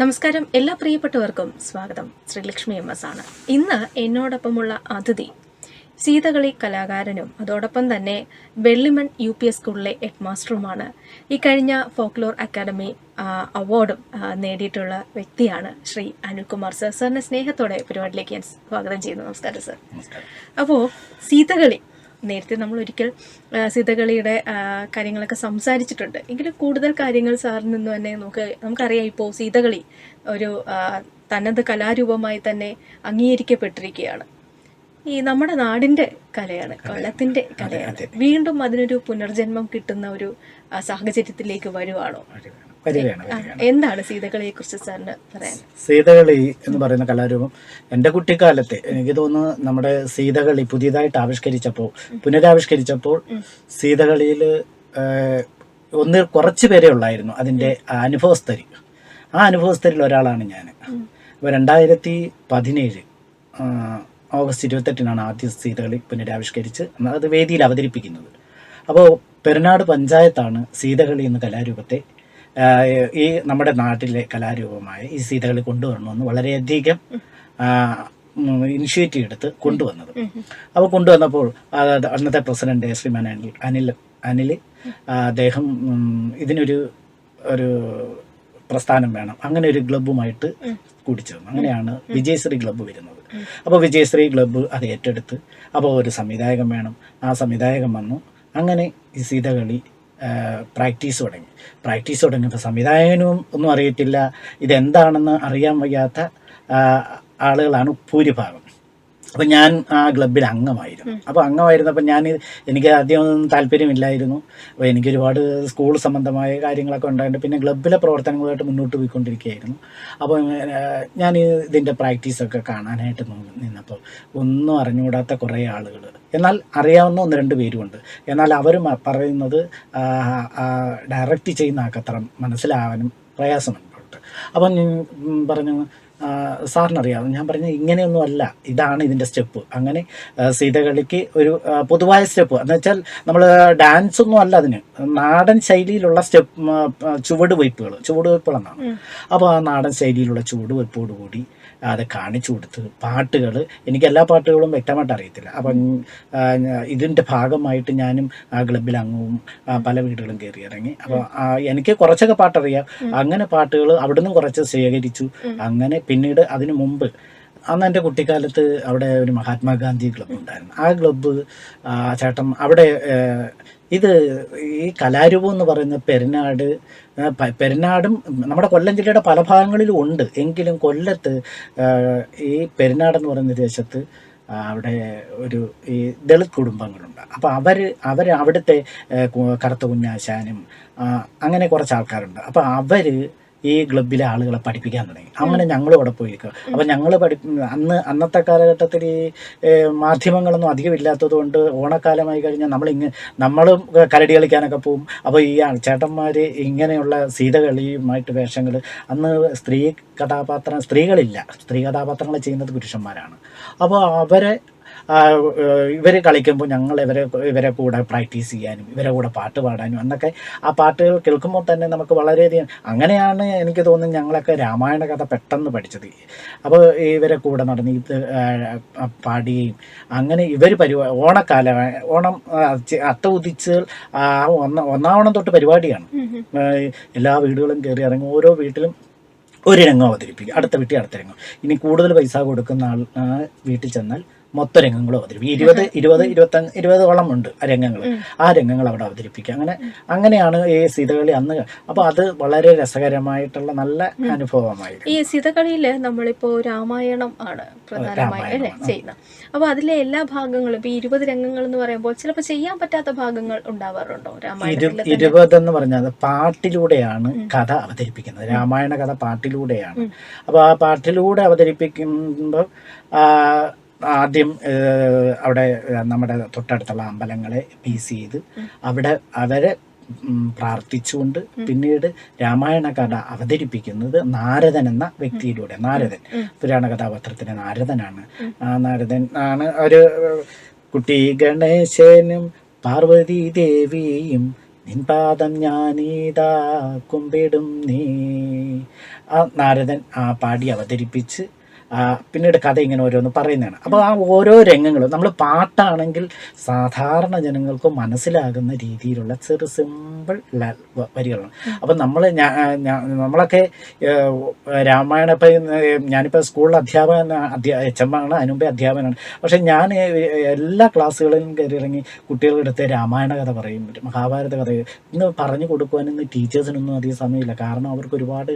നമസ്കാരം എല്ലാ പ്രിയപ്പെട്ടവർക്കും സ്വാഗതം. ശ്രീലക്ഷ്മി എം എസ് ആണ്. ഇന്ന് എന്നോടൊപ്പമുള്ള അതിഥി സീതകളി കലാകാരനും അതോടൊപ്പം തന്നെ വെള്ളിമൺ യു പി എസ് സ്കൂളിലെ ഹെഡ് മാസ്റ്ററുമാണ് ഈ കഴിഞ്ഞ ഫോക്ലോർ അക്കാദമി അവാർഡും നേടിയിട്ടുള്ള വ്യക്തിയാണ് ശ്രീ അനിൽകുമാർ സർ. സാറിനെ സ്നേഹത്തോടെ പരിപാടിയിലേക്ക് ഞാൻ സ്വാഗതം ചെയ്യുന്നു. നമസ്കാരം സർ. അപ്പോൾ സീതകളി നേരത്തെ നമ്മൾ ഒരിക്കൽ സിതകളിയുടെ കാര്യങ്ങളൊക്കെ സംസാരിച്ചിട്ടുണ്ട്. എങ്കിലും കൂടുതൽ കാര്യങ്ങൾ സാറിൽ നിന്ന് തന്നെ നമുക്ക് നമുക്കറിയാം ഇപ്പോൾ സീതകളി ഒരു തനത് കലാരൂപമായി തന്നെ അംഗീകരിക്കപ്പെട്ടിരിക്കുകയാണ്. ഈ നമ്മുടെ നാടിന്റെ കലയാണ് കൊല്ലത്തിന്റെ കലയാണ്. വീണ്ടും അതിനൊരു പുനർജന്മം കിട്ടുന്ന ഒരു സാഹചര്യത്തിലേക്ക് വരുവാണോ. വരികയാണ് എന്താണ് സീതകളിയെ കുറിച്ച് സാറിന് പറയാൻ? സീതകളി എന്ന് പറയുന്ന കലാരൂപം എന്റെ കുട്ടിക്കാലത്തെ എനിക്ക് തോന്നുന്നു നമ്മുടെ സീതകളി പുതിയതായിട്ട് ആവിഷ്കരിച്ചപ്പോൾ പുനരാവിഷ്കരിച്ചപ്പോൾ സീതകളിയിൽ ഒന്ന് കുറച്ച് പേരെ ഉള്ളായിരുന്നു അതിന്റെ അനുഭവസ്ഥരി. ആ അനുഭവസ്ഥരിൽ ഒരാളാണ് ഞാൻ. അപ്പോൾ രണ്ടായിരത്തി പതിനേഴ് ഓഗസ്റ്റ് ഇരുപത്തെട്ടിനാണ് ആദ്യ സീതകളി പുനരാവിഷ്കരിച്ച് അത് വേദിയിൽ അവതരിപ്പിക്കുന്നത്. അപ്പോൾ പെരുന്നാട് പഞ്ചായത്താണ് സീതകളി എന്ന കലാരൂപത്തെ ഈ നമ്മുടെ നാട്ടിലെ കലാരൂപമായ ഈ സീതകളി കൊണ്ടുവരണമെന്ന് വളരെയധികം ഇനിഷ്യേറ്റീവ് എടുത്ത് കൊണ്ടുവന്നത്. അപ്പോൾ കൊണ്ടുവന്നപ്പോൾ അന്നത്തെ പ്രസിഡന്റ് ശ്രീമാൻ അനിൽ അനിൽ അനിൽ അദ്ദേഹം ഇതിനൊരു ഒരു പ്രസ്ഥാനം വേണം. അങ്ങനെ ഒരു ക്ലബ്ബുമായിട്ട് കൂടിച്ചേർന്നു. അങ്ങനെയാണ് വിജയശ്രീ ക്ലബ്ബ് വരുന്നത്. അപ്പോൾ വിജയശ്രീ ക്ലബ്ബ് അത് ഏറ്റെടുത്ത് അപ്പോൾ ഒരു സംവിധായകൻ വേണം. ആ സംവിധായകൻ വന്നു. അങ്ങനെ ഈ സീതകളി പ്രാക്ടീസ് തുടങ്ങി. പ്രാക്ടീസ് തുടങ്ങിയപ്പോൾ സംവിധായകനും ഒന്നും അറിയത്തില്ല. ഇതെന്താണെന്ന് അറിയാൻ വയ്യാത്ത ആളുകളാണ് ഭൂരിഭാഗം. അപ്പം ഞാൻ ആ ക്ലബിൽ അംഗമായിരുന്നു. അപ്പോൾ അംഗമായിരുന്നപ്പോൾ ഞാൻ എനിക്ക് ആദ്യം ഒന്നും താല്പര്യമില്ലായിരുന്നു. അപ്പോൾ എനിക്ക് ഒരുപാട് സ്കൂൾ സംബന്ധമായ കാര്യങ്ങളൊക്കെ ഉണ്ടായിട്ട് പിന്നെ ക്ലബിലെ പ്രവർത്തനങ്ങളുമായിട്ട് മുന്നോട്ട് പോയിക്കൊണ്ടിരിക്കുകയായിരുന്നു. അപ്പോൾ ഞാൻ ഇതിന്റെ പ്രാക്ടീസ് ഒക്കെ കാണാനായിട്ട് നിന്നപ്പോൾ ഒന്നും അറിഞ്ഞുകൂടാത്ത കുറേ ആളുകൾ. എന്നാൽ അറിയാവുന്ന ഒന്ന് രണ്ട് പേരുമുണ്ട്. എന്നാൽ അവർ പറയുന്നത് ഡയറക്റ്റ് ചെയ്യുന്ന ആൾക്കത്ര മനസ്സിലാവാനും പ്രയാസമുണ്ട്. അപ്പം പറഞ്ഞു സാറിനറിയാം. ഞാൻ പറഞ്ഞ ഇങ്ങനെയൊന്നും അല്ല. ഇതാണ് ഇതിന്റെ സ്റ്റെപ്പ്. അങ്ങനെ സീതകളിക്ക് ഒരു പൊതുവായ സ്റ്റെപ്പ്. എന്ന് വെച്ചാൽ നമ്മൾ ഡാൻസ് ഒന്നും അല്ല അതിന്. നാടൻ ശൈലിയിലുള്ള സ്റ്റെപ്പ് ചുവടുവയ്പ്പുകൾ ചുവടുവയ്പ്പുകളെന്നാണ് ചുവട് വയ്പ്പുകളെന്നാണ്. അപ്പോൾ ആ നാടൻ ശൈലിയിലുള്ള ചുവട് വയ്പ്പോടുകൂടി അത് കാണിച്ചു കൊടുത്ത് പാട്ടുകൾ എനിക്ക് എല്ലാ പാട്ടുകളും വ്യക്തമായിട്ട് അറിയത്തില്ല. അപ്പം ഇതിന്റെ ഭാഗമായിട്ട് ഞാനും ആ ക്ലബിൽ അംഗവും പല വീടുകളും കയറി ഇറങ്ങി. അപ്പോൾ എനിക്ക് കുറച്ചൊക്കെ പാട്ടറിയാം. അങ്ങനെ പാട്ടുകൾ അവിടുന്ന് കുറച്ച് ശേഖരിച്ചു. അങ്ങനെ പിന്നീട് അതിനു മുമ്പ് അന്ന് എന്റെ കുട്ടിക്കാലത്ത് അവിടെ ഒരു മഹാത്മാഗാന്ധി ക്ലബ്ബ് ഉണ്ടായിരുന്നു. ആ ക്ലബ്ബ് ചേട്ടൻ അവിടെ ഇത് ഈ കലാരൂപം എന്ന് പറയുന്ന പെരുന്നാട് പെരുന്നാടും നമ്മുടെ കൊല്ലം ജില്ലയുടെ പല ഭാഗങ്ങളിലും ഉണ്ട്. എങ്കിലും കൊല്ലത്ത് ഈ പെരുന്നാടെന്ന് പറയുന്ന ദേശത്ത് അവിടെ ഒരു ഈ ദളിത് കുടുംബങ്ങളുണ്ട്. അപ്പോൾ അവർ അവർ അവിടുത്തെ കറുത്ത കുഞ്ഞാശാനും അങ്ങനെ കുറച്ച് ആൾക്കാരുണ്ട്. അപ്പോൾ അവർ ഈ ക്ലബിലെ ആളുകളെ പഠിപ്പിക്കാൻ തുടങ്ങി. അങ്ങനെ ഞങ്ങളും അവിടെ പോയി നിൽക്കുക അപ്പം ഞങ്ങൾ പഠി അന്ന് അന്നത്തെ കാലഘട്ടത്തിൽ ഈ മാധ്യമങ്ങളൊന്നും അധികം ഇല്ലാത്തത് കൊണ്ട് ഓണക്കാലമായി കഴിഞ്ഞാൽ നമ്മൾ ഇങ്ങ് നമ്മളും കരടി കളിക്കാനൊക്കെ പോകും അപ്പോൾ ഈ ചേട്ടന്മാർ ഇങ്ങനെയുള്ള സീതകളിയുമായിട്ട് വേഷങ്ങൾ അന്ന് സ്ത്രീ കഥാപാത്രം സ്ത്രീകളില്ല. സ്ത്രീ കഥാപാത്രങ്ങൾ ചെയ്യുന്നത് പുരുഷന്മാരാണ്. അപ്പോൾ അവരെ ഇവർ കളിക്കുമ്പോൾ ഞങ്ങൾ ഇവരെ ഇവരെ കൂടെ പ്രാക്ടീസ് ചെയ്യാനും ഇവരെ കൂടെ പാട്ട് പാടാനും എന്നൊക്കെ ആ പാട്ടുകൾ കേൾക്കുമ്പോൾ തന്നെ നമുക്ക് വളരെയധികം അങ്ങനെയാണ് എനിക്ക് തോന്നുന്നത് ഞങ്ങളൊക്കെ രാമായണ കഥ പെട്ടെന്ന് പഠിച്ചത്. അപ്പോൾ ഇവരെ കൂടെ നടന്ന് ഇത് പാടുകയും അങ്ങനെ ഇവർ പരിപാടി ഓണക്കാല ഓണം അത്ത ഉദിച്ച് ആ ഒന്ന ഒന്നാവണം തൊട്ട് പരിപാടിയാണ്. എല്ലാ വീടുകളും കയറി ഇറങ്ങി ഓരോ വീട്ടിലും ഒരു രംഗം അവതരിപ്പിക്കും. അടുത്ത വീട്ടിൽ അടുത്ത രംഗം ഇനി കൂടുതൽ പൈസ കൊടുക്കുന്ന ആൾ വീട്ടിൽ ചെന്നാൽ മൊത്തം രംഗങ്ങളും അവതരിപ്പിക്കും. ഇരുപത് ഇരുപത് ഇരുപത്തഞ്ച് ഇരുപതോളം ഉണ്ട് ആ രംഗങ്ങൾ. ആ രംഗങ്ങൾ അവിടെ അവതരിപ്പിക്കുക അങ്ങനെ അങ്ങനെയാണ് ഈ സീതകളി അന്ന് അപ്പോൾ അത് വളരെ രസകരമായിട്ടുള്ള നല്ല അനുഭവമായിരുന്നു. ഈ സീതകളിയിൽ നമ്മളിപ്പോ രാമായണം ആണ് പ്രധാനമായി അല്ലേ ചെയ്യുന്നത് അപ്പൊ അതിലെ എല്ലാ ഭാഗങ്ങളും ഈ ഇരുപത് രംഗങ്ങൾ എന്ന് പറയുമ്പോൾ ചിലപ്പോൾ ചെയ്യാൻ പറ്റാത്ത ഭാഗങ്ങൾ ഉണ്ടാവാറുണ്ടോ രാമായണം ഇരുപത് എന്ന് പറഞ്ഞാൽ പാട്ടിലൂടെയാണ് കഥ അവതരിപ്പിക്കുന്നത്. രാമായണ കഥ പാട്ടിലൂടെയാണ്. അപ്പോൾ ആ പാട്ടിലൂടെ അവതരിപ്പിക്കുമ്പോൾ ആദ്യം അവിടെ നമ്മുടെ തൊട്ടടുത്തുള്ള അമ്പലങ്ങളെ പീസ് ചെയ്ത് അവിടെ അവരെ പ്രാർത്ഥിച്ചുകൊണ്ട് പിന്നീട് രാമായണ കഥ അവതരിപ്പിക്കുന്നത് നാരദൻ എന്ന വ്യക്തിയിലൂടെ നാരദൻ. പുരാണ കഥാപാത്രത്തിന് നാരദനാണ്. ആ നാരദൻ ആണ് ഒരു കുട്ടി ഗണേശനും പാർവതി ദേവിയും നിൻപാദം ഞാനീതാ കുമ്പിടും നീ. ആ നാരദൻ ആ പാടി അവതരിപ്പിച്ച് പിന്നീട് കഥ ഇങ്ങനെ ഓരോന്ന് പറയുന്നതാണ്. അപ്പോൾ ആ ഓരോ രംഗങ്ങളും നമ്മൾ പാട്ടാണെങ്കിൽ സാധാരണ ജനങ്ങൾക്ക് മനസ്സിലാകുന്ന രീതിയിലുള്ള ചെറു വരികളാണ് അപ്പം നമ്മൾ നമ്മളൊക്കെ രാമായണ ഇപ്പം ഞാനിപ്പോൾ സ്കൂളിൽ അധ്യാപകൻ അധ്യാ എച്ച് എം ആണ് അതിനുമ്പേ അധ്യാപകനാണ്. പക്ഷെ ഞാൻ എല്ലാ ക്ലാസ്സുകളിലും കയറി ഇറങ്ങി കുട്ടികളുടെ അടുത്ത് രാമായണ കഥ പറയും മഹാഭാരത കഥ ഇന്ന് പറഞ്ഞു കൊടുക്കുവാനൊന്നും ടീച്ചേഴ്സിനൊന്നും അധികം സമയമില്ല. കാരണം അവർക്ക് ഒരുപാട്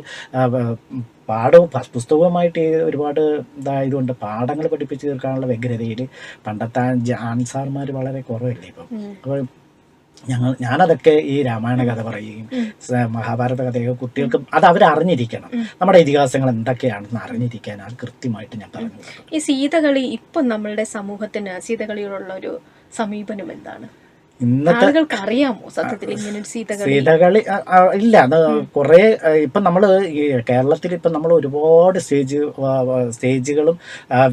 പാഠവും പുസ്തകവുമായിട്ട് ഒരുപാട് ഇതായതുകൊണ്ട് പാഠങ്ങൾ പഠിപ്പിച്ച് തീർക്കാനുള്ള വ്യഗ്രതയിൽ പണ്ടത്തെ ആൻസാർമാർ വളരെ കുറവല്ലേ ഇപ്പം? അപ്പോൾ ഞങ്ങൾ ഞാനതൊക്കെ ഈ രാമായണ കഥ പറയുകയും മഹാഭാരത കഥയൊക്കെ കുട്ടികൾക്ക് അത് അവരറിഞ്ഞിരിക്കണം. നമ്മുടെ ഇതിഹാസങ്ങൾ എന്തൊക്കെയാണെന്ന് അറിഞ്ഞിരിക്കാൻ കൃത്യമായിട്ട് ഞാൻ പറഞ്ഞു കൊടുക്കും ഈ സീതകളി ഇപ്പം നമ്മളുടെ സമൂഹത്തിന് സീതകളിയോടുള്ള ഒരു സമീപനം എന്താണ്? ഇന്നത്തെ ആളുകൾക്ക് അറിയാമോ സത്യത്തിൽ ഇങ്ങനെ ഒരു സീതകളി? സീതകളി ഇല്ല അത് കുറേ ഇപ്പം നമ്മൾ ഈ കേരളത്തിൽ ഇപ്പം നമ്മൾ ഒരുപാട് സ്റ്റേജ് സ്റ്റേജുകളും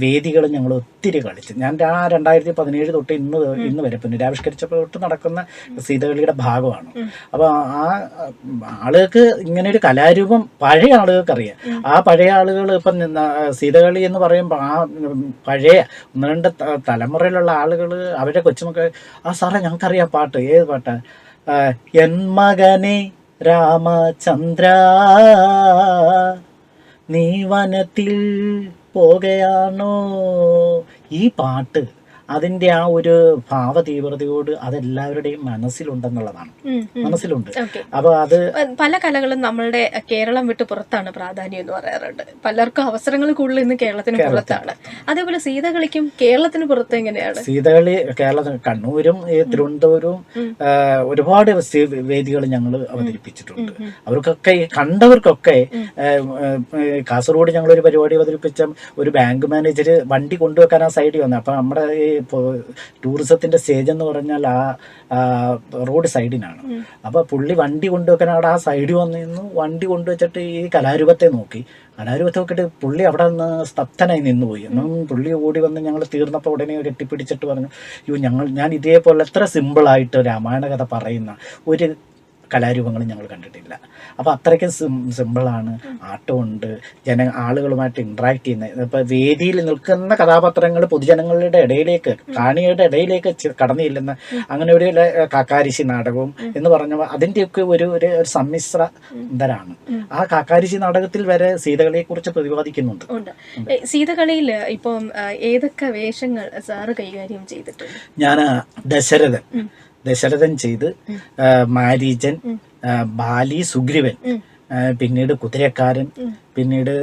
വേദികളും ഞങ്ങൾ ഒത്തിരി കളിച്ചു. ഞാൻ ആ രണ്ടായിരത്തി പതിനേഴ് തൊട്ട് ഇന്ന് ഇന്ന് വരെ പുനരാവിഷ്കരിച്ചപ്പോൾ തൊട്ട് നടക്കുന്ന സീതകളിയുടെ ഭാഗമാണ്. അപ്പോൾ ആ ആളുകൾക്ക് ഇങ്ങനെ ഒരു കലാരൂപം പഴയ ആളുകൾക്ക് അറിയാം ആ പഴയ ആളുകൾ ഇപ്പം സീതകളി എന്ന് പറയുമ്പോൾ ആ പഴയ ഒന്ന് രണ്ട് തലമുറയിലുള്ള ആളുകൾ അവരുടെ കൊച്ചുമക്കൾ ആ സാറേ ഞങ്ങൾക്കറിയാം പാട്ട്. ഏത് പാട്ടാ? എൻ മകനെ രാമചന്ദ്ര നീ വനത്തിൽ പോകയാണോ? ഈ പാട്ട് അതിന്റെ ആ ഒരു ഭാവ തീവ്രതയോട് അതെല്ലാവരുടെയും മനസ്സിലുണ്ടെന്നുള്ളതാണ്. മനസ്സിലുണ്ട്. അപ്പൊ അത് പല കലകളും നമ്മളുടെ കേരളം വിട്ട് പുറത്താണ് പ്രാധാന്യം എന്ന് പറയാറുണ്ട്. പലർക്കും അവസരങ്ങൾ കൂടുതൽ ഇന്ന് കേരളത്തിന് പുറത്താണ്. അതേപോലെ സീതകളിക്കും കേരളത്തിന് പുറത്ത് എങ്ങനെയാണ്? സീതകളി കേരളത്തിന് കണ്ണൂരും തിരുവനന്തപുരവും ഒരുപാട് വേദികൾ ഞങ്ങൾ അവതരിപ്പിച്ചിട്ടുണ്ട്. അവർക്കൊക്കെ കണ്ടവർക്കൊക്കെ കാസർഗോഡ് ഞങ്ങൾ ഒരു പരിപാടി അവതരിപ്പിച്ച ഒരു ബാങ്ക് മാനേജർ വണ്ടി കൊണ്ടുവെക്കാൻ ആ സൈഡിൽ വന്നു. അപ്പൊ നമ്മുടെ ഈ ടൂറിസത്തിന്റെ സ്റ്റേജ് എന്ന് പറഞ്ഞാൽ ആ ആ, റോഡ് സൈഡിനാണ്. അപ്പോൾ പുള്ളി വണ്ടി കൊണ്ടുവെക്കാൻ അവിടെ ആ സൈഡിൽ വന്ന് നിന്നു വണ്ടി കൊണ്ടുവച്ചിട്ട് ഈ കലാരൂപത്തെ നോക്കി. കലാരൂപത്തെ നോക്കിയിട്ട് പുള്ളി അവിടെ നിന്ന് സ്തബ്ധനായി നിന്നുപോയി. എന്നും പുള്ളി ഓടി വന്ന് ഞങ്ങൾ തീർന്നപ്പോൾ ഉടനെ കെട്ടിപ്പിടിച്ചിട്ട് പറഞ്ഞു അയ്യോ ഞങ്ങൾ ഞാൻ ഇതേപോലെ എത്ര സിമ്പിളായിട്ട് രാമായണ കഥ പറയുന്ന ഒരു കലാരൂപങ്ങളും ഞങ്ങൾ കണ്ടിട്ടില്ല. അപ്പോൾ അത്രയ്ക്ക് സിം സിമ്പിളാണ് ആട്ടമുണ്ട്. ജന ആളുകളുമായിട്ട് ഇൻട്രാക്ട് ചെയ്യുന്ന ഇപ്പോൾ വേദിയിൽ നിൽക്കുന്ന കഥാപാത്രങ്ങൾ പൊതുജനങ്ങളുടെ ഇടയിലേക്ക് കാണികളുടെ ഇടയിലേക്ക് കടന്നു ചെല്ലുന്ന അങ്ങനെ ഒരു കാക്കാരിശി നാടകവും എന്ന് പറഞ്ഞ അതിന്റെയൊക്കെ ഒരു ഒരു സമ്മിശ്ര ഇതരാണ് ആ കാക്കാരിശി നാടകത്തിൽ വരെ സീതകളെ കുറിച്ച് പ്രതിപാദിക്കുന്നുണ്ട് സീതകളിയിൽ ഇപ്പം ഏതൊക്കെ വേഷങ്ങൾ സാറ് കൈകാര്യം ചെയ്തിട്ടുണ്ട്? ഞാൻ ദശരഥൻ. ദശരഥൻ ചെയ്ത് മാരീജൻ മാരീചൻ ബാലി സുഗ്രീവൻ പിന്നീട് കുതിരക്കാരൻ പിന്നീട്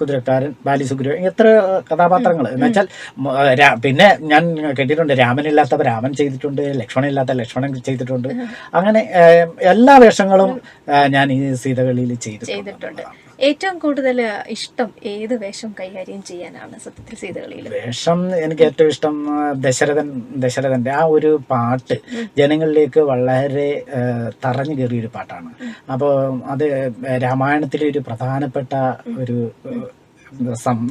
കുതിരക്കാരൻ ബാലി സുഗ്രീവൻ എത്ര കഥാപാത്രങ്ങൾ. എന്ന് വെച്ചാൽ മ- രാ- പിന്നെ ഞാൻ കേട്ടിട്ടുണ്ട് രാമനില്ലാത്തവ രാമൻ ചെയ്തിട്ടുണ്ട് ലക്ഷ്മണനില്ലാത്ത ലക്ഷ്മണൻ ചെയ്തിട്ടുണ്ട്. അങ്ങനെ എല്ലാ വേഷങ്ങളും ഞാൻ ഈ സീതകളിൽ ചെയ്തിട്ടുണ്ട്. ഏറ്റവും കൂടുതൽ ഇഷ്ടം ഏത് വേഷം കൈകാര്യം ചെയ്യാനാണ് സത്യത്തിൽ സീതകളിയിൽ? വേഷം എനിക്ക് ഏറ്റവും ഇഷ്ടം ദശരഥൻ ദശരഥന്റെ ആ ഒരു പാട്ട് ജനങ്ങളിലേക്ക് വളരെ തറഞ്ഞു കയറിയ ഒരു പാട്ടാണ്. അപ്പോൾ അത് രാമായണത്തിലെ ഒരു പ്രധാനപ്പെട്ട ഒരു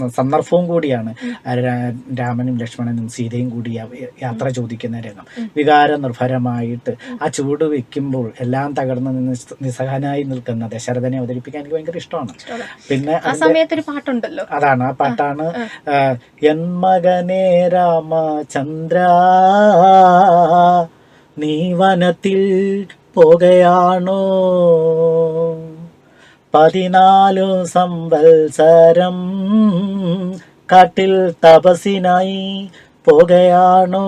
സന്ദർഭവും കൂടിയാണ്. രാമനും ലക്ഷ്മണനും സീതയും കൂടി യാത്ര ചോദിക്കുന്ന രംഗം. വികാര നിർഭരമായിട്ട് ആ ചൂട് വെക്കുമ്പോൾ എല്ലാം തകർന്ന് നിസ്- നിസ്സഹനായി നിൽക്കുന്ന ദശരഥനെ അവതരിപ്പിക്കാൻ എനിക്ക് ഭയങ്കര ഇഷ്ടമാണ്. പിന്നെ ആ സമയത്തൊരു പാട്ടുണ്ടല്ലോ. അതാണ്. ആ പാട്ടാണ് എന്മകനെ രാമചന്ദ്ര നീ വനത്തിൽ പോകുകയാണോ പതിനാലു സംവത്സരം കാട്ടിൽ തപസിനായി പോകുകയാണോ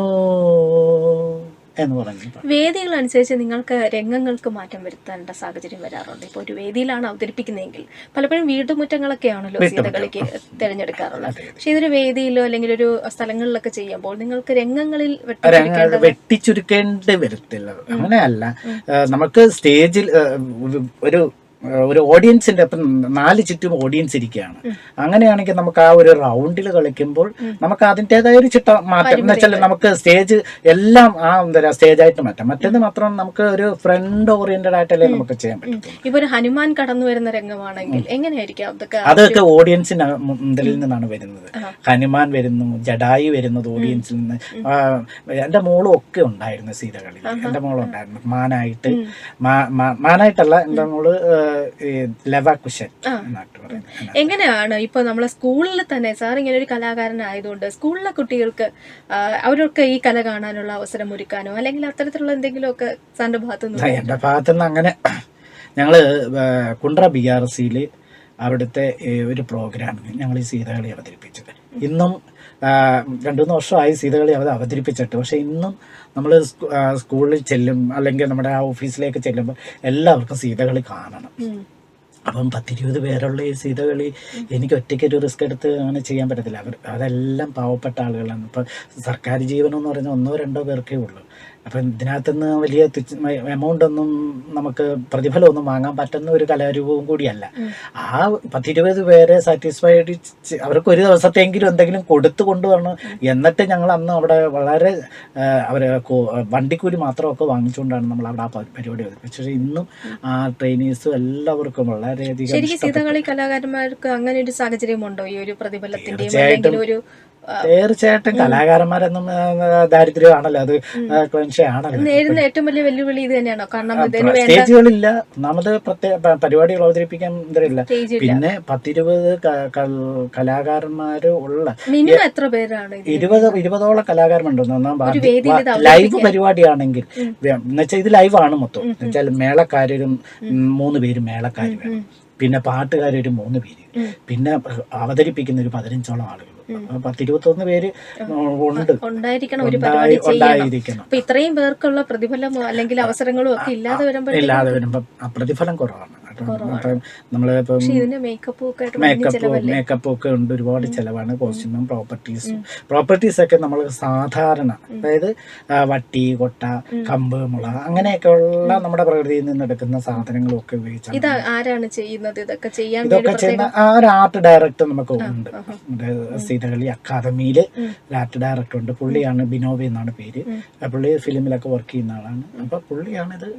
എന്ന് പറഞ്ഞു. വേദികൾ അനുസരിച്ച് നിങ്ങൾക്ക് രംഗങ്ങൾക്ക് മാറ്റം വരുത്തേണ്ട സാഹചര്യം വരാറുണ്ട്. ഇപ്പോൾ ഒരു വേദിയിലാണ് അവതരിപ്പിക്കുന്നതെങ്കിൽ പലപ്പോഴും വീട്ടുമുറ്റങ്ങളൊക്കെയാണല്ലോ സീതകളിക്ക് തിരഞ്ഞെടുക്കാറുള്ളത്. പക്ഷെ ഇതൊരു വേദിയിലോ അല്ലെങ്കിൽ ഒരു സ്ഥലങ്ങളിലൊക്കെ ചെയ്യുമ്പോൾ നിങ്ങൾക്ക് രംഗങ്ങളിൽ വെട്ടിച്ചുരുക്കേണ്ടി വരത്തില്ല. അങ്ങനെയല്ല. നമുക്ക് സ്റ്റേജിൽ ഒരു- ഒരു ഓഡിയൻസിന്റെ ഇപ്പം നാല് ചുറ്റും ഓഡിയൻസ് ഇരിക്കുകയാണ്. അങ്ങനെയാണെങ്കിൽ നമുക്ക് ആ ഒരു റൗണ്ടിൽ കളിക്കുമ്പോൾ നമുക്ക് അതിന്റെതായ ഒരു ചിട്ട മാറ്റം. എന്ന് വെച്ചാൽ നമുക്ക് സ്റ്റേജ് എല്ലാം ആ എന്താ സ്റ്റേജ് ആയിട്ട് മാറ്റാം. മറ്റേത് മാത്രം നമുക്ക് ഒരു ഫ്രണ്ട് ഓറിയന്റഡ് ആയിട്ടല്ലേ നമുക്ക് ചെയ്യാൻ പറ്റും ഇപ്പൊ ഒരു ഹനുമാൻ കടന്നു വരുന്ന രംഗമാണെങ്കിൽ എങ്ങനെയായിരിക്കും അതൊക്കെ ഓഡിയൻസിന് മുതലിൽ നിന്നാണ് വരുന്നത്. ഹനുമാൻ വരുന്നു ജഡായി വരുന്നത് ഓഡിയൻസിൽ നിന്ന്. എന്റെ എന്റെ മോളും ഒക്കെ ഉണ്ടായിരുന്നു സീതകളിൽ എന്റെ മോളുണ്ടായിരുന്നു മാനായിട്ട്. മാനായിട്ടല്ല എന്റെ മോൾ പറയുന്നത് എങ്ങനെയാണ് ഇപ്പൊ നമ്മളെ സ്കൂളിൽ തന്നെ സാർ ഇങ്ങനെ ഒരു കലാകാരനായതുകൊണ്ട് സ്കൂളിലെ കുട്ടികൾക്ക് അവരൊക്കെ ഈ കല കാണാനുള്ള അവസരം ഒരുക്കാനോ അല്ലെങ്കിൽ അത്തരത്തിലുള്ള എന്തെങ്കിലും ഒക്കെ സാറിന്റെ ഭാഗത്തു നിന്ന് എന്റെ ഭാഗത്തുനിന്ന് അങ്ങനെ ഞങ്ങൾ കുണ്ട്ര ബി ആർ സിയിൽ അവിടുത്തെ ഒരു പ്രോഗ്രാമിന് ഞങ്ങൾ ഈ സീതകളി അവതരിപ്പിച്ചത്. ഇന്നും രണ്ടു മൂന്ന് വർഷമായി സീതകളി അവർ അവതരിപ്പിച്ചിട്ട്. പക്ഷെ ഇന്നും നമ്മൾ സ്കൂളിൽ ചെല്ലും അല്ലെങ്കിൽ നമ്മുടെ ആ ഓഫീസിലേക്ക് ചെല്ലുമ്പോൾ എല്ലാവർക്കും സീതകളി കാണണം. അപ്പം പത്തിരുപത് പേരുള്ള ഈ സീതകളി എനിക്ക് ഒറ്റയ്ക്ക് ഒരു റിസ്ക് എടുത്ത് അങ്ങനെ ചെയ്യാൻ പറ്റത്തില്ല. അവർ അതെല്ലാം പാവപ്പെട്ട ആളുകളാണ്. ഇപ്പം സർക്കാർ ജീവനം എന്ന് പറഞ്ഞാൽ ഒന്നോ രണ്ടോ പേർക്കേ ഉള്ളൂ. അപ്പം ഇതിനകത്തുനിന്ന് വലിയ എമൗണ്ട് ഒന്നും നമുക്ക് പ്രതിഫലമൊന്നും വാങ്ങാൻ പറ്റുന്ന ഒരു കലാരൂപവും കൂടിയല്ല. ആ പത്തിരുപത് പേരെ സാറ്റിസ്ഫൈഡ് അവർക്ക് ഒരു ദിവസത്തെങ്കിലും എന്തെങ്കിലും കൊടുത്തു കൊണ്ടുവരണം. എന്നിട്ട് ഞങ്ങൾ അന്ന് അവിടെ വളരെ അവർ വണ്ടിക്കൂലി മാത്രമൊക്കെ വാങ്ങിച്ചുകൊണ്ടാണ് നമ്മൾ അവിടെ ആ പരിപാടി പക്ഷേ ഇന്നും ആ ട്രെയിനീസും എല്ലാവർക്കും വളരെയധികം ശരിക്കും സീതകളി കലാകാരന്മാർക്ക് അങ്ങനെ ഒരു സാഹചര്യമുണ്ടോ? ഈ ഒരു പ്രതിഫലത്തിന്റെ ഒരു തീർച്ചയായിട്ടും കലാകാരന്മാരെന്നും ദാരിദ്ര്യമാണല്ലോ അത് ക്ലൻഷയാണല്ലോ നേരിടുന്ന ഏറ്റവും വലിയ വെല്ലുവിളി ഇത് തന്നെയാണോ? കാരണം സ്റ്റേജുകളില്ല ഒന്നാമത് പ്രത്യേക പരിപാടികൾ അവതരിപ്പിക്കാൻ ഇതില്ല പിന്നെ പത്തിരുപത് കലാകാരന്മാര് ഉള്ള എത്ര പേരാണ് ഇരുപത് ഇരുപതോളം കലാകാരന്മാരുണ്ട്. ഒന്നാം ലൈവ്. പരിപാടിയാണെങ്കിൽ എന്നുവെച്ചാൽ ഇത് ലൈവാണ് മൊത്തം. എന്നുവെച്ചാൽ മേളക്കാരും മൂന്ന് പേര് മേളക്കാരും പിന്നെ പാട്ടുകാരൊരു മൂന്ന് പേര്. പിന്നെ അവതരിപ്പിക്കുന്ന ഒരു പതിനഞ്ചോളം ആളുകൾ. പത്തിരുപത്തൊന്ന് പേര് ഉണ്ട്. ഉണ്ടായിരിക്കണം ഒരു പരിപാടി ഉണ്ടായിരിക്കണം. അപ്പൊ ഇത്രയും പേർക്കുള്ള പ്രതിഫലമോ അല്ലെങ്കിൽ അവസരങ്ങളും ഒക്കെ ഇല്ലാതെ വരുമ്പോൾ ഇല്ലാതെ വരുമ്പം പ്രതിഫലം കുറവാണ്. അപ്പം ഇതിന്റെ മേക്കപ്പും മേക്കപ്പ് ഒക്കെ ഉണ്ട് ഒരുപാട് ചെലവാണ് കോസ്റ്റ്യൂമും പ്രോപ്പർട്ടീസും പ്രോപ്പർട്ടീസ് ഒക്കെ നമ്മൾ സാധാരണ അതായത് വട്ടി കൊട്ട കമ്പ് മുള അങ്ങനെയൊക്കെ ഉള്ള നമ്മുടെ പ്രകൃതിയിൽ നിന്ന് എടുക്കുന്ന സാധനങ്ങളും ഒക്കെ ഉപയോഗിച്ചാണ് ചെയ്യുന്നത്? ഇതൊക്കെ ചെയ്യാൻ വേണ്ടി ഇതൊക്കെ ചെയ്യുന്ന ആ ഒരു ആർട്ട് ഡയറക്ടർ നമുക്ക് ഉണ്ട്. നമ്മുടെ സീതകളി അക്കാദമിയിൽ ഒരു ആർട്ട് ഡയറക്ടർ ഉണ്ട്. പുള്ളിയാണ് ബിനോബി എന്നാണ് പേര്. പുള്ളി ഫിലിമിലൊക്കെ വർക്ക് ചെയ്യുന്ന ആളാണ്. അപ്പൊ പുള്ളിയാണിത്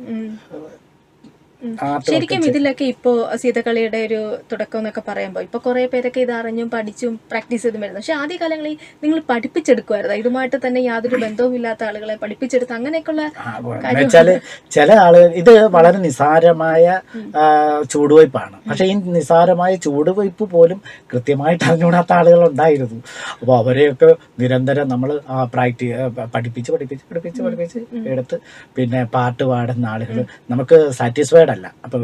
ശരിക്കും ഇതിലൊക്കെ ഇപ്പോ സീതകളിയുടെ ഒരു തുടക്കം എന്നൊക്കെ പറയുമ്പോൾ ഇപ്പൊ കുറെ പേരൊക്കെ ഇത് അറിഞ്ഞും പഠിച്ചും പ്രാക്ടീസ് ചെയ്തും വരുന്നു. പക്ഷെ ആദ്യ കാലങ്ങളിൽ നിങ്ങൾ പഠിപ്പിച്ചെടുക്കുമായിരുന്നു ഇതുമായിട്ട് തന്നെ യാതൊരു ബന്ധവും ഇല്ലാത്ത ആളുകളെ പഠിപ്പിച്ചെടുത്ത് അങ്ങനെയൊക്കെയുള്ള വെച്ചാൽ ചില ആളുകൾ ഇത് വളരെ നിസാരമായ ചൂടുവയ്പാണ് ചൂടുവയ്പ്പാണ് പക്ഷെ ഈ നിസാരമായ ചൂടുവയ്പ്പ് പോലും കൃത്യമായിട്ട് അറിഞ്ഞുകൂടാത്ത ആളുകൾ ഉണ്ടായിരുന്നു. അപ്പോൾ അവരെയൊക്കെ നിരന്തരം നമ്മൾ പ്രാക്ടീ പഠിപ്പിച്ച് പഠിപ്പിച്ച് പഠിപ്പിച്ച് പഠിപ്പിച്ച് എടുത്ത് പിന്നെ പാട്ട് പാടുന്ന ആളുകൾ നമുക്ക് സാറ്റിസ്ഫൈഡ് അല്ല. അപ്പോൾ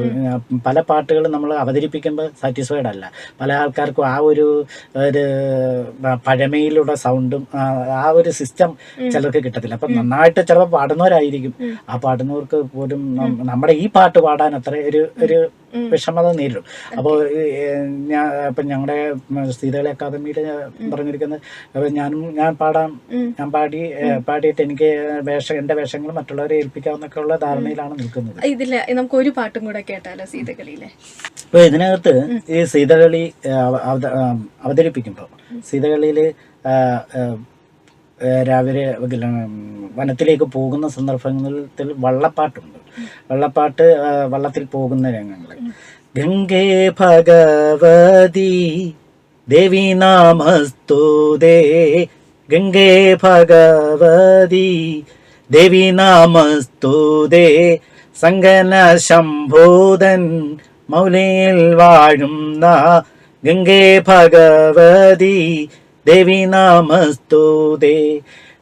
പല പാട്ടുകളും നമ്മൾ അവതരിപ്പിക്കുമ്പോൾ സാറ്റിസ്ഫൈഡ് അല്ല. പല ആൾക്കാർക്കും ആ ഒരു ഒരു പഴമയിലുള്ള സൗണ്ടും ആ, ഒരു സിസ്റ്റം ചിലർക്ക് കിട്ടത്തില്ല. അപ്പം നന്നായിട്ട് ചിലപ്പോൾ പാടുന്നവരായിരിക്കും. ആ പാടുന്നവർക്ക് പോലും നമ്മുടെ ഈ പാട്ട് പാടാൻ അത്ര ഒരു ഒരു വിഷമത നേരിടും. അപ്പോൾ ഞാൻ ഇപ്പം ഞങ്ങളുടെ സ്ഥിതികളെ അക്കാദമിയിൽ പറഞ്ഞിരിക്കുന്നത് അപ്പം ഞാനും ഞാൻ പാടാം. ഞാൻ പാടി പാടിയിട്ട് എനിക്ക് വേഷം എന്റെ വേഷങ്ങൾ മറ്റുള്ളവരെ ഏൽപ്പിക്കാവുന്നൊക്കെ ഉള്ള ധാരണയിലാണ് നിൽക്കുന്നത്. ഇതിൽ നമുക്ക് ഒരു പാട്ടും കൂടെ കേട്ടാലോ സീതകളിയിലെ? അപ്പോൾ ഇതിനകത്ത് ഈ സീതകളി അവതരിപ്പിക്കുമ്പോൾ സീതകളിയിൽ രാവിലെ വനത്തിലേക്ക് പോകുന്ന സന്ദർഭങ്ങളിൽ വള്ളപ്പാട്ടുണ്ട്. വള്ളപ്പാട്ട് വള്ളത്തിൽ പോകുന്ന രംഗങ്ങൾ. ഗംഗേ ഭഗവതി ദേവി നാമസ്തുതേ ഗംഗേ ഭഗവതി ദേവി നാമസ്തുതേ സങ്കന ശംഭൂതൻ മൗലയിൽ വാഴുന്ന ഗംഗേ ഭഗവതി ദേവി നാമസ്തുതേ.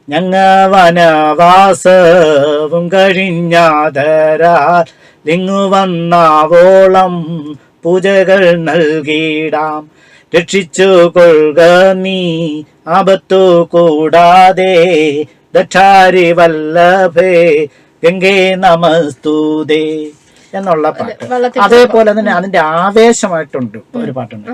ഞങ്ങ വനവാസവും കഴിഞ്ഞാതരാ ലിങ്ങു വന്നാവോളം പൂജകൾ നൽകിടാം രക്ഷിച്ചു കൊള്ളുക നീ ആപത്തു കൂടാതെ. ദക്ഷാരി വല്ലഭേ ഗംഗേ നമസ്തുതേ. എന്നുള്ള പാട്ട്. അതേപോലെ തന്നെ അതിന്റെ ആവേശമായിട്ടുണ്ട് ഒരു പാട്ടുണ്ട്.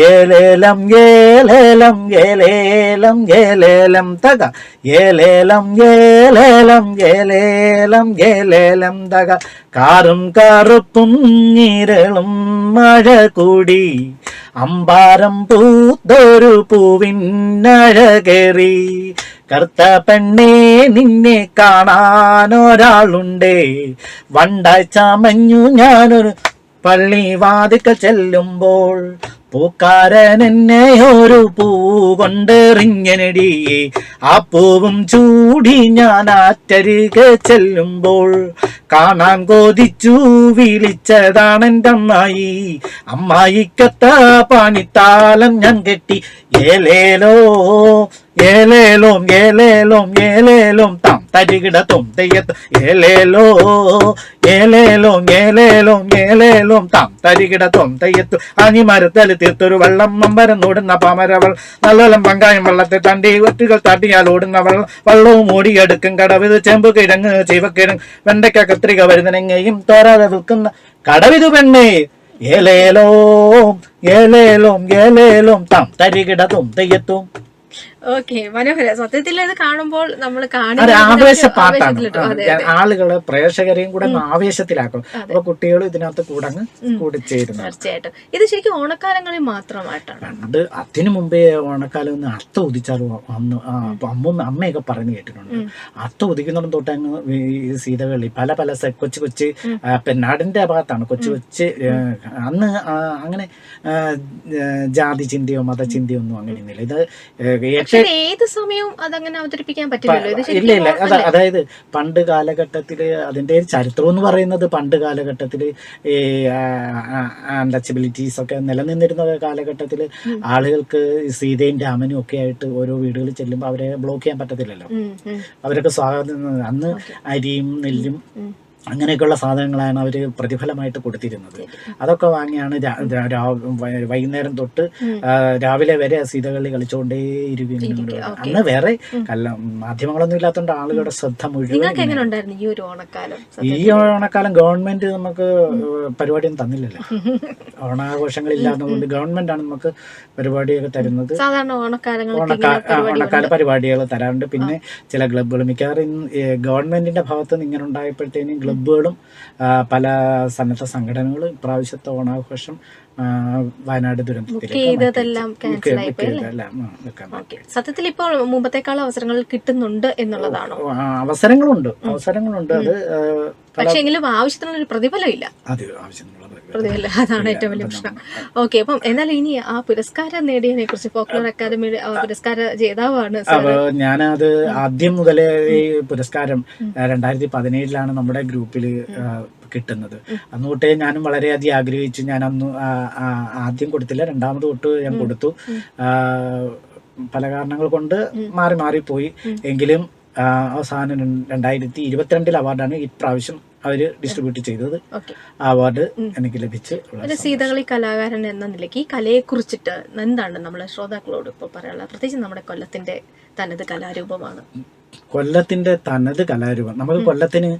ഏലേലം ഏലേലം ഏലേലം ഏലേലം തക. ഏലേലം ഏലേലം ഏലേലം ഏലേലം തക. കാറും കറുപ്പും നിരളും മഴ കൂടി. അമ്പാരം പൂത്തൊരു പൂവിനഴകേറി കറുത്ത പെണ്ണേ നിന്നെ കാണാൻ ഒരാളുണ്ടേ വണ്ടാഴ്ച ചമഞ്ഞു ഞാനൊരു പള്ളി വാതിക്ക ചെല്ലുമ്പോൾ പൂക്കാരൻ എന്നെ ഒരു പൂ കൊണ്ടെറിഞ്ഞനടി ആ പൂവും ചൂടി ഞാൻ ആറ്റരികെ ചെല്ലുമ്പോൾ കാണാൻ കൊതിച്ചു വിളിച്ചതാണ് എന്റെ അമ്മായി. അമ്മായിക്കത്ത പണിത്താലം ഞാൻ കെട്ടി. ഏലേലോ ഏലേലോം ഏലേലോം ഏലേലോം താം തരികിട തും തെയ്യത്ത് ഏലേലോ ഏലേലോം ഏലേലോം ഏലേലോം താം തരികിട തും തെയ്യത്തു അനിമരത്തൽ തീർത്തൊരു വെള്ളം മമ്പരം ഓടുന്ന പാമരവൾ. നല്ലോലം പങ്കായം വെള്ളത്തെ തണ്ടി ഒറ്റുകൾ തട്ടിയാൽ ഓടുന്ന വെള്ളം വള്ളവും ഓടിയെടുക്കും കടവിത് ചെമ്പ് കിഴങ്ങ് ചീവക്കിഴങ്ങ്. വെണ്ടയ്ക്ക കത്രിക വരുന്നനെങ്ങയും തോരാതെ വിൽക്കുന്ന കടവിതു പെണ്ണേ. ഏലേലോം ഏലേലോം ഏലേലോം. താം തരികിടതും തെയ്യത്തും. ഓക്കെ മനോഹര. സത്യത്തിൽ ഇത് കാണുമ്പോൾ നമ്മൾ ആവേശ കാണുന്ന പാട്ടാണ്. ആളുകൾ പ്രേക്ഷകരെയും കൂടെ ആവേശത്തിലാക്കും. അപ്പൊ കുട്ടികൾ ഇതിനകത്ത് കൂടങ്ങ് കൂടിച്ചേരും തീർച്ചയായിട്ടും. ഇത് ശരിക്കും ഓണക്കാലങ്ങളിൽ മാത്രമായിട്ടാണ്. അത് അതിനു മുമ്പേ ഓണക്കാലം ഒന്ന് അർത്ഥ ഉദിച്ചാൽ അന്ന് അമ്മ അമ്മയൊക്കെ പറഞ്ഞു കേട്ടിട്ടുണ്ട്. അർത്ഥ ഉദിക്കുന്നിടം തൊട്ട് അങ്ങ് സീതകളി പല പല കൊച്ചു കൊച്ചു പെണ്ണാടിന്റെ ഭാഗത്താണ് കൊച്ചു കൊച്ചു അന്ന് അങ്ങനെ ജാതി ചിന്തയോ മതചിന്തയോ ഒന്നും അങ്ങനെ ഒന്നുമില്ല. ഇത് പക്ഷെ ഏത് സമയവും അതങ്ങനെ അവതരിപ്പിക്കാൻ പറ്റില്ലല്ലോ? ഇല്ല അതായത് പണ്ട് കാലഘട്ടത്തിൽ അതിന്റെ ചരിത്രം എന്ന് പറയുന്നത് പണ്ട് കാലഘട്ടത്തിൽ ഈ അൺടച്ചബിലിറ്റീസ് ഒക്കെ നിലനിന്നിരുന്ന കാലഘട്ടത്തിൽ ആളുകൾക്ക് സീതയും രാമനും ഒക്കെ ആയിട്ട് ഓരോ വീടുകളിൽ ചെല്ലുമ്പോൾ അവരെ ബ്ലോക്ക് ചെയ്യാൻ പറ്റത്തില്ലല്ലോ. അവരൊക്കെ സ്വാഗതം അന്ന് അരിയും നെല്ലും. അങ്ങനെയൊക്കെയുള്ള സാധനങ്ങളാണ് അവർ പ്രതിഫലമായിട്ട് കൊടുത്തിരുന്നത്. അതൊക്കെ വാങ്ങിയാണ് വൈകുന്നേരം തൊട്ട് രാവിലെ വരെ സീതകളി കളിച്ചുകൊണ്ടേ ഇരിക്കും ഇരിക്കും, ഓക്കേ. അന്ന് വേറെ കല്ല മാധ്യമങ്ങളൊന്നും ഇല്ലാത്തതുകൊണ്ട് ആളുകളുടെ ശ്രദ്ധ മുഴുവൻ ഈ ഓണക്കാലം? ഗവൺമെന്റ് നമുക്ക് പരിപാടിയൊന്നും തന്നില്ലല്ലോ. ഓണാഘോഷങ്ങൾ ഇല്ലാത്തതുകൊണ്ട് ഗവൺമെന്റ് ആണ് നമുക്ക് പരിപാടിയൊക്കെ തരുന്നത്. ഓണക്കാല പരിപാടികൾ തരാറുണ്ട്. പിന്നെ ചില ക്ലബ്ബുകൾ മിക്കവാറും ഗവൺമെന്റിന്റെ ഭാഗത്ത് നിന്ന് ഇങ്ങനെ ഉണ്ടായപ്പോഴത്തേനും ക്ലബ്ബുകളും പല സന്നദ്ധ സംഘടനകളും ഇപ്രാവശ്യത്തെ ഓണാഘോഷം വയനാട് ദുരന്തത്തിലേക്ക് സത്യത്തിൽ ഇപ്പോൾ മുമ്പത്തേക്കാൾ അവസരങ്ങൾ കിട്ടുന്നുണ്ട് എന്നുള്ളതാണോ? അവസരങ്ങളുണ്ട് അവസരങ്ങളുണ്ട്. അത് പക്ഷേ എങ്കിലും ആവശ്യത്തിനുള്ള ഒരു പ്രതിഫലം ഇല്ല. അത് ആവശ്യമുള്ള പ്രതിഫലം അതാണ് ഏറ്റവും വലിയ പ്രശ്നം. ഓക്കെ അപ്പം എന്നാൽ ഇനി ആ പുരസ്കാരം നേടിയതിനെ കുറിച്ച് ഫോക്ലോർ അക്കാദമിയുടെ പുരസ്കാര ജേതാവാണ് ഞാനത് ആദ്യം മുതലേ ഈ പുരസ്കാരം രണ്ടായിരത്തി പതിനേഴിലാണ് നമ്മുടെ ഗ്രൂപ്പിൽ കിട്ടുന്നത്. അന്ന് തൊട്ടേ ഞാനും വളരെയധികം ആഗ്രഹിച്ചു. ഞാൻ അന്ന് ആദ്യം കൊടുത്തില്ല രണ്ടാമത് തൊട്ട് ഞാൻ കൊടുത്തു. പല കാരണങ്ങൾ കൊണ്ട് മാറി മാറി പോയി എങ്കിലും അവസാനം രണ്ട് രണ്ടായിരത്തി ഇരുപത്തിരണ്ടിൽ അവാർഡാണ് ഇപ്രാവശ്യം അവർ ഡിസ്ട്രിബ്യൂട്ട് ചെയ്തത്. അവാർഡ് എനിക്ക് ലഭിച്ച് ഒരു സീതകളി കലാകാരൻ എന്ന നിലയ്ക്ക് ഈ കലയെ കുറിച്ചിട്ട് എന്താണ് നമ്മളെ ശ്രോതാക്കളോട് ഇപ്പോൾ പറയാനുള്ളത്? പ്രത്യേകിച്ച് നമ്മുടെ കൊല്ലത്തിന്റെ തനത് കലാരൂപമാണ്. കൊല്ലത്തിന്റെ തനത് കലാരൂപം. നമ്മൾ കൊല്ലത്തിന്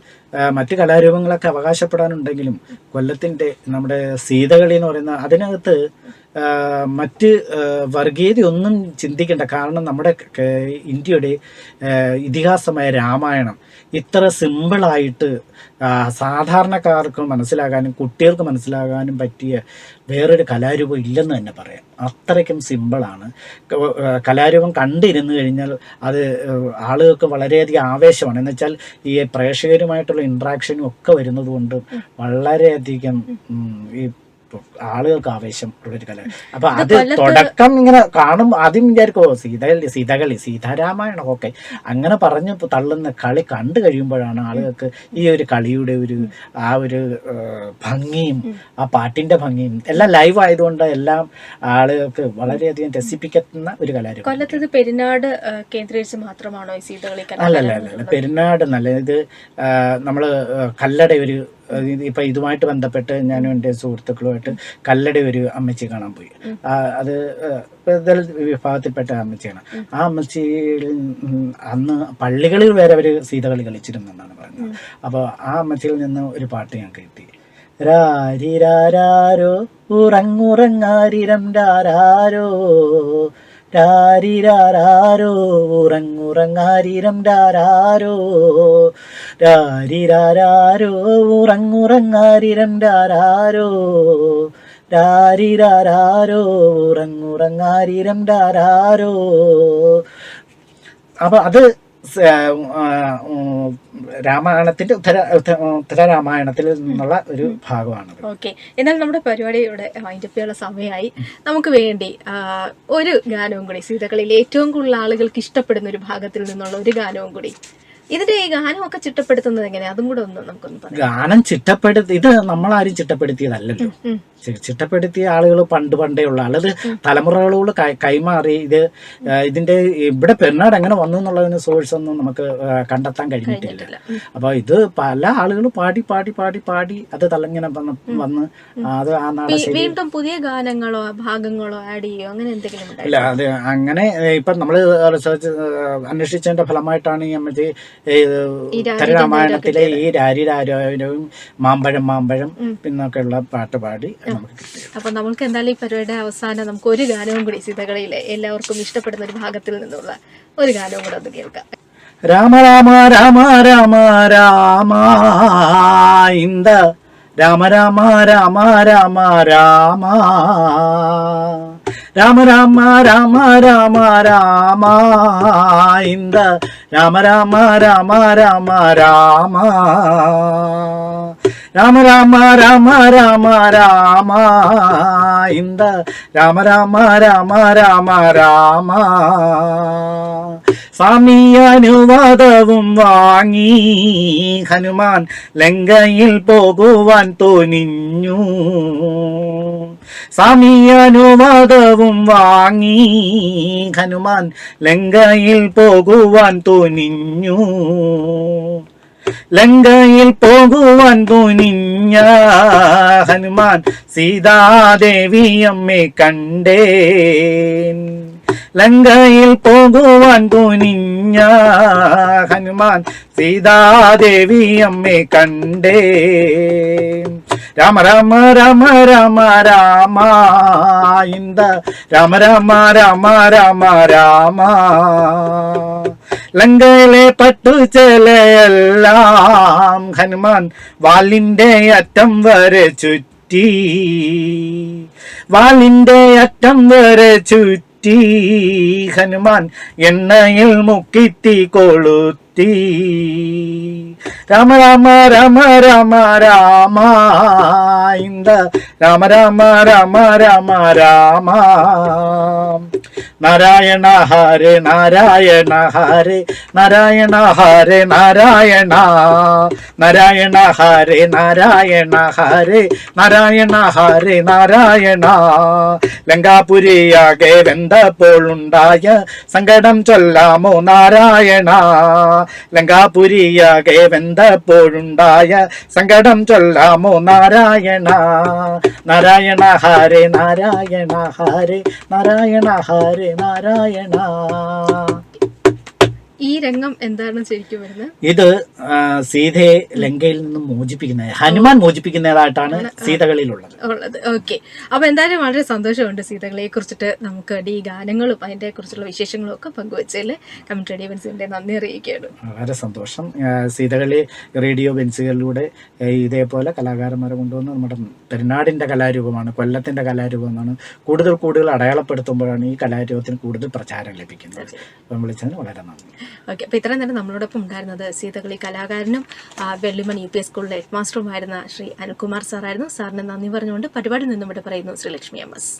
മറ്റു കലാരൂപങ്ങളൊക്കെ അവകാശപ്പെടാനുണ്ടെങ്കിലും കൊല്ലത്തിന്റെ നമ്മുടെ സീതകളി എന്ന് പറയുന്ന അതിനകത്ത് മറ്റ് വർഗീയതയൊന്നും ചിന്തിക്കേണ്ട. കാരണം നമ്മുടെ ഇന്ത്യയുടെ ഇതിഹാസമായ രാമായണം ഇത്ര സിമ്പിളായിട്ട് സാധാരണക്കാർക്ക് മനസ്സിലാകാനും കുട്ടികൾക്ക് മനസ്സിലാകാനും പറ്റിയ വേറൊരു കലാരൂപം ഇല്ലെന്ന് തന്നെ പറയാം. അത്രയ്ക്കും സിമ്പിളാണ് കലാരൂപം കണ്ടിരുന്നു കഴിഞ്ഞാൽ അത് ആളുകൾക്ക് വളരെയധികം ആവേശമാണ്. എന്ന് വെച്ചാൽ ഈ പ്രേക്ഷകരുമായിട്ടുള്ള ഇൻട്രാക്ഷനും ഒക്കെ വരുന്നത് കൊണ്ട് വളരെയധികം ഈ ആളുകൾക്ക് ആവേശം ഉള്ളൊരു കല. അപ്പൊ അത് തുടക്കം ഇങ്ങനെ കാണും ആദ്യം വിചാരിക്കോ സീതകളി സീതകളി സീതാരാമായണം ഒക്കെ അങ്ങനെ പറഞ്ഞ് തള്ളുന്ന കളി കണ്ടു കഴിയുമ്പോഴാണ് ആളുകൾക്ക് ഈ ഒരു കളിയുടെ ഒരു ആ ഒരു ഭംഗിയും ആ പാട്ടിന്റെ ഭംഗിയും എല്ലാം ലൈവ് ആയതുകൊണ്ട് എല്ലാം ആളുകൾക്ക് വളരെയധികം രസിപ്പിക്കുന്ന ഒരു കലാരൂപം. കൊല്ലത്ത് ഇത് പെരിനാട് ആ, കേന്ദ്രീകരിച്ച് മാത്രമാണോ ഈ സീതകളി അല്ല അല്ല അല്ല പെരുന്നാട് നല്ല ഇത് നമ്മൾ നമ്മൾ കല്ലട ഒരു ഇപ്പൊ ഇതുമായിട്ട് ബന്ധപ്പെട്ട് ഞാനും എന്റെ സുഹൃത്തുക്കളുമായിട്ട് കല്ലടി ഒരു അമ്മച്ചി കാണാൻ പോയി. അത് ദളിത് വിഭാഗത്തിൽപ്പെട്ട അമ്മച്ചിയാണ്. ആ അമ്മച്ചിയിൽ അന്ന് പള്ളികളിൽ വരെ അവർ സീതകളി കളിച്ചിരുന്നെന്നാണ് പറഞ്ഞത് അപ്പോൾ ആ അമ്മച്ചിയിൽ നിന്ന് ഒരു പാട്ട് ഞങ്ങൾക്ക് കിട്ടി. രാരിരാരോ ഉറങ്ങുറങ്ങാരിരം രാരോ രാരിരാരോ ഉറങ്ങുറങ്ങാരിരം രാരാരോ. രാരിരാരോ ഉറങ്ങുറങ്ങാരിരം രാരാരോ. രാരിരാരോ ഉറങ്ങുറങ്ങാരിരം രാരാരോ. അപ്പൊ അത് രാമായണത്തിന്റെ ഉത്തര ഉത്തരരാമായണത്തിൽ ഉത്തര രാമായണത്തിൽ നിന്നുള്ള ഒരു ഭാഗമാണ് ഓക്കെ. എന്നാൽ നമ്മുടെ പരിപാടി ഇവിടെ വൈൻഡപ്പിയുള്ള സമയമായി. നമുക്ക് വേണ്ടി ഒരു ഗാനവും കൂടി സീതകളിൽ ഏറ്റവും കൂടുതൽ ആളുകൾക്ക് ഇഷ്ടപ്പെടുന്ന ഒരു ഭാഗത്തിൽ നിന്നുള്ള ഒരു ഗാനവും കൂടി ഇതിന്റെ ഈ ഗാനം ഒക്കെ ചിട്ടപ്പെടുത്തുന്നത് എങ്ങനെയാ? അതും കൂടെ ഒന്ന് നമുക്കൊന്ന് ഗാനം ചിട്ടപ്പെടുത്തി ഇത് നമ്മളാരും ചിട്ടപ്പെടുത്തിയതല്ലല്ലോ. ചിട്ടപ്പെടുത്തിയ ആളുകൾ പണ്ട് പണ്ടേ ഉള്ള. ആളത് തലമുറകളോട് കൈമാറി ഇത് ഇതിന്റെ ഇവിടെ പെരുന്നാട് എങ്ങനെ വന്നു എന്നുള്ളതിന് സോഴ്സ് ഒന്നും നമുക്ക് കണ്ടെത്താൻ കഴിഞ്ഞിട്ടില്ല. അപ്പൊ ഇത് പല ആളുകൾ പാടി പാടി പാടി പാടി അത് തലങ്ങനെ വന്ന് വന്ന് അത് ആ നാളെ വീണ്ടും പുതിയ ഗാനങ്ങളോ ഭാഗങ്ങളോ ആഡ് ചെയ്യോ അങ്ങനെ എന്തെങ്കിലും ഇല്ല അത് അങ്ങനെ ഇപ്പൊ നമ്മൾ റിസർച്ച് അന്വേഷിച്ചതിന്റെ ഫലമായിട്ടാണ് ഈ മറ്റേ ഈ രാരിയുടെ രാമായണത്തിലെ ഈ രാരി രാരവും മാമ്പഴം മാമ്പഴം പിന്നൊക്കെയുള്ള പാട്ട് പാടി നമുക്ക് അപ്പൊ നമുക്ക് എന്തായാലും ഈ പരിപാടിയുടെ അവസാനം നമുക്ക് ഒരു ഗാനവും കൂടി സീതകളിയിലെ എല്ലാവർക്കും ഇഷ്ടപ്പെടുന്ന ഒരു ഭാഗത്തിൽ നിന്നുള്ള ഒരു ഗാനവും കൂടെ ഒന്ന് കേൾക്കാം. രാമ രാമ രാമ രാമ രാമ ഇന്ദ രാമ രാമ രാമ രാമ രാമ. രാമ രാമ രാമ രാമ രാമ ഇന്ദ രാമ രാമ രാമ രാമ രാമ രാമ രാമ രാമ രാമ രാമ ഇന്ദ രാമ രാമ രാമ രാമ രാമ സ്വാമി അനുവാദവും വാങ്ങി ഹനുമാൻ ലങ്കയിൽ പോകുവാൻ തോന്നിഞ്ഞു സ്വാമി അനുവാദവും വാങ്ങി ഹനുമാൻ ലങ്കയിൽ പോകുവാൻ തോന്നിഞ്ഞു ലങ്കയിൽ പോകുവാൻ തോന്നിഞ്ഞ ഹനുമാൻ സീതാദേവിയമ്മെ കണ്ടേൻ. ലങ്കയിൽ പോകുവാൻ തോന്നിഞ്ഞ ഹനുമാൻ സീതാദേവി അമ്മേ കണ്ടേ. രാമ രാമ രാമ രാമ രാമ ഇന്ദ. രാമ രാമ രാമ രാമ രാമ. ലങ്കയിലെ പട്ടുചലയെല്ലാം ഹനുമാൻ വാലിന്റെ അറ്റം വരെ ചുറ്റി. വാലിന്റെ അറ്റം വരെ ചുറ്റി. ഹനുമാൻ എണ്ണയിൽ മുക്കിത്തി കൊളുത്തി. രാമ രാമ രാമ രാമ രാമ ഇന്ദ. രാമ രാമ രാമ രാമ രാമ. നാരായണ ഹരേ നാരായണ ഹരേ. നാരായണ ഹരേ നാരായണ. നാരായണ ഹരേ നാരായണ ഹരേ. നാരായണ ഹരേ നാരായണ. ലങ്കാപുരിയാകെ വെന്തപ്പോൾ ഉണ്ടായ സങ്കടം ചൊല്ലാമോ നാരായണ? ലങ്കാപുരിയാകെ വെന്തപ്പോഴുണ്ടായ സങ്കടം ചൊല്ലാമോ നാരായണ? നാരായണ ഹരേ നാരായണ ഹരേ നാരായണ ഹരേ നാരായണ. ഈ രംഗം എന്താണ് ശരിക്കും വരുന്നത്? ഇത് സീതയെ ലങ്കയിൽ നിന്നും മോചിപ്പിക്കുന്ന ഹനുമാൻ മോചിപ്പിക്കുന്നതായിട്ടാണ് സീതകളിലുള്ളത്. ഉള്ളത്. ഓക്കെ. അപ്പൊ എന്തായാലും വളരെ സന്തോഷമുണ്ട് സീതകളെ കുറിച്ചിട്ട് നമുക്ക് ഈ ഗാനങ്ങളും അതിന്റെ കുറിച്ചുള്ള വിശേഷങ്ങളും ഒക്കെ പങ്കുവച്ചതിൽ കമന്റ് റേഡിയോ ബെൻസിന്റെ നന്ദി അറിയിക്കുകയാണ്. വളരെ സന്തോഷം. സീതകളി റേഡിയോ ബെൻസുകളിലൂടെ ഇതേപോലെ കലാകാരന്മാരെ കൊണ്ടുവന്ന് നമ്മുടെ പെരുന്നാടിന്റെ കലാരൂപമാണ് കൊല്ലത്തിന്റെ കലാരൂപമാണ് കൂടുതൽ കൂടുതൽ അടയാളപ്പെടുത്തുമ്പോഴാണ് ഈ കലാരൂപത്തിന് കൂടുതൽ പ്രചാരം ലഭിക്കുന്നത്. അപ്പം വിളിച്ചതിന് വളരെ നന്ദി. ഓക്കെ അപ്പോൾ ഇത്രയും നേരം നമ്മളോടൊപ്പം ഉണ്ടായിരുന്നത് സീതകളി കലാകാരനും വെള്ളിമണി യു പി എസ് സ്കൂളിലെ ഹെഡ് മാസ്റ്ററുമായിരുന്ന ശ്രീ അനുകുമാർ സാറായിരുന്നു. സാറിന് നന്ദി പറഞ്ഞുകൊണ്ട് പരിപാടി നിന്നും ഇവിടെ പറയുന്നു ശ്രീലക്ഷ്മി എം എസ്